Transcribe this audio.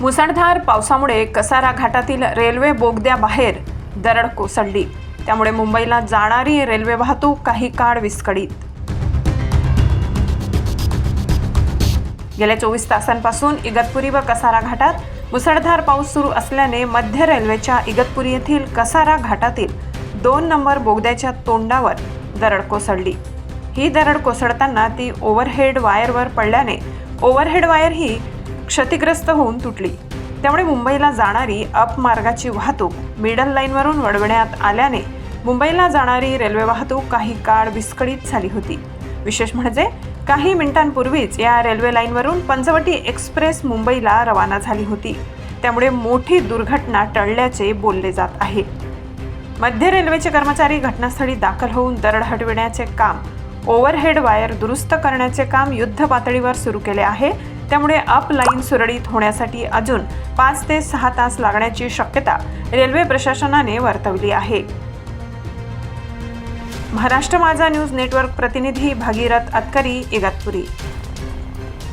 मुसळधार पावसामुळे कसारा घाटातील रेल्वे बोगद्याबाहेर दरड कोसळली. त्यामुळे मुंबईला जाणारी रेल्वे वाहतूक काही काळ विस्कळीत. गेल्या चोवीस तासांपासून इगतपुरी व कसारा घाटात मुसळधार पाऊस सुरू असल्याने मध्य रेल्वेच्या इगतपुरी येथील कसारा घाटातील दोन नंबर बोगद्याच्या तोंडावर दरड कोसळली. ही दरड कोसळताना ती ओव्हरहेड वायरवर पडल्याने ओव्हरहेड वायर ही क्षतिग्रस्त होऊन तुटली. त्यामुळे मुंबईला जाणारी अप मार्गाची वाहतूक मिडल लाईनवरून वळवण्यात आल्याने मुंबईला जाणारी रेल्वे वाहतूक काही काळ विस्कळीत झाली होती. विशेष म्हणजे काही मिनिटांपूर्वीच या रेल्वे लाईनवरून पंचवटी एक्सप्रेस मुंबईला रवाना झाली होती. त्यामुळे मोठी दुर्घटना टळल्याचे बोलले जात आहे. मध्य रेल्वेचे कर्मचारी घटनास्थळी दाखल होऊन दरड हटविण्याचे काम ओव्हरहेड वायर दुरुस्त करण्याचे काम युद्ध पातळीवर सुरू केले आहे. त्यामुळे अप लाईन सुरळीत होण्यासाठी अजून पाच ते सहा तास लागण्याची शक्यता रेल्वे प्रशासनाने वर्तवली आहे. महाराष्ट्र माझा न्यूज नेटवर्क प्रतिनिधी भागीरथ अतकरी इगतपुरी